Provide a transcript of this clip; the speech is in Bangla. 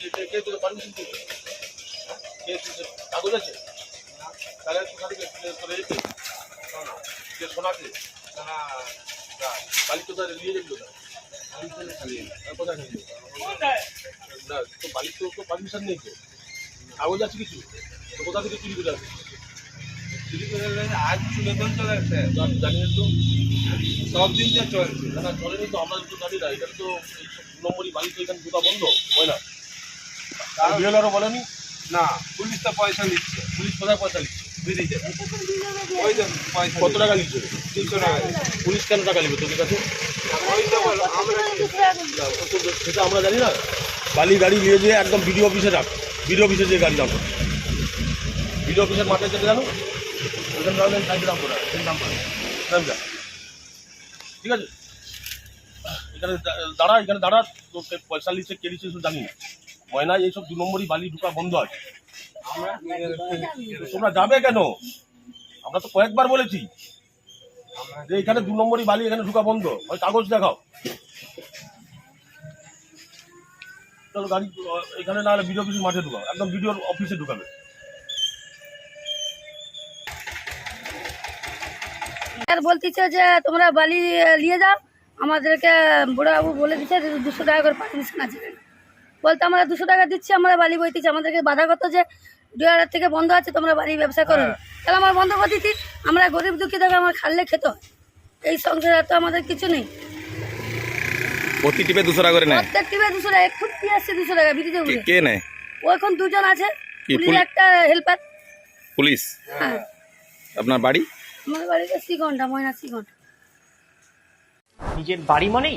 কে কে পারমিশন দিবে? কে কাগজ আছে? তাহলে থেকে চলে যেতে কে সোনাকে সোনা বালি কোথায় নিয়ে যাবি কোথায়? যাবি? না তো বালি তো তো পারমিশন নেই তো। কাগজ আছে কিছু? তো কোথা থেকে চুরি করে আসবে আজ চুলে তো চলেছে জানি তো। সব দিন যে চলছে না চলেনি তো আমরা তো জানি না। এখানে তো নম্বরই বালি তো এখানে ঢোকা বন্ধ। হয় না? বিএলআরও বলেনি না পুলিশ তো পয়সা নিচ্ছে পুলিশ কোথায় পয়সা নিচ্ছে? কত টাকা নিচ্ছে? তিনশো টাকা পুলিশ কেন টাকা নেবে তোদের কাছে? সেটা আমরা জানি না। বালি গাড়ি নিয়ে যেয়ে একদম বিডিও অফিসে রাখ। বিডিও অফিসে যে গাড়ি দাম বিডিও অফিসের মাঠে যেতে জানো? ওখানে দাম নেই দাম করে দাম করে ঠিক আছে? এখানে দাঁড়া এখানে দাঁড়া। পয়সা নিচ্ছে কে নিচ্ছে জানি না। ময়না এইসব দু নম্বরই বালি ঢুকা বন্ধ আছে। তোমরা যাবে কেন? আমরা তো কয়েকবার বলেছি যে এখানে দু নম্বরই বালি এখানে ঢুকা বন্ধ। ওই কাগজ দেখাও। চলো গাড়ি, এখানে না হলে বিডিও অফিসের মাঠে ঢুকাও। একদম বিডিওর অফিসে ঢুকাবে। বলতেছে যে তোমরা বালি নিয়ে যাও। আমাদেরকে বুড়াবাবু বলে দিচ্ছে দুশো টাকা করে পারমিশন আছে। বলতে আমরা দুশো টাকা দিচ্ছি আমরা বালি বইতেছি আমাদেরকে বাধা করতো যে দুই হাজার থেকে বন্ধ আছে তোমরা বালি ব্যবসা করো তাহলে আমরা বন্ধ করে দিচ্ছি আমরা গরিব দুঃখী দেখে আমার খাললে খেত হয়। এই সংসারে তো আমাদের কিছু নেই। প্রতি টিপে দুশো টাকা করে নেয়? প্রত্যেক টিপে দুশো টাকা এখন কি আসছে দুশো টাকা কে নেয়? ও এখন দুজন আছে পুলিশ একটা হেল্পার পুলিশ? হ্যাঁ। আপনার বাড়ি? আমার বাড়িতে ময়না নিজের বাড়ি মানেই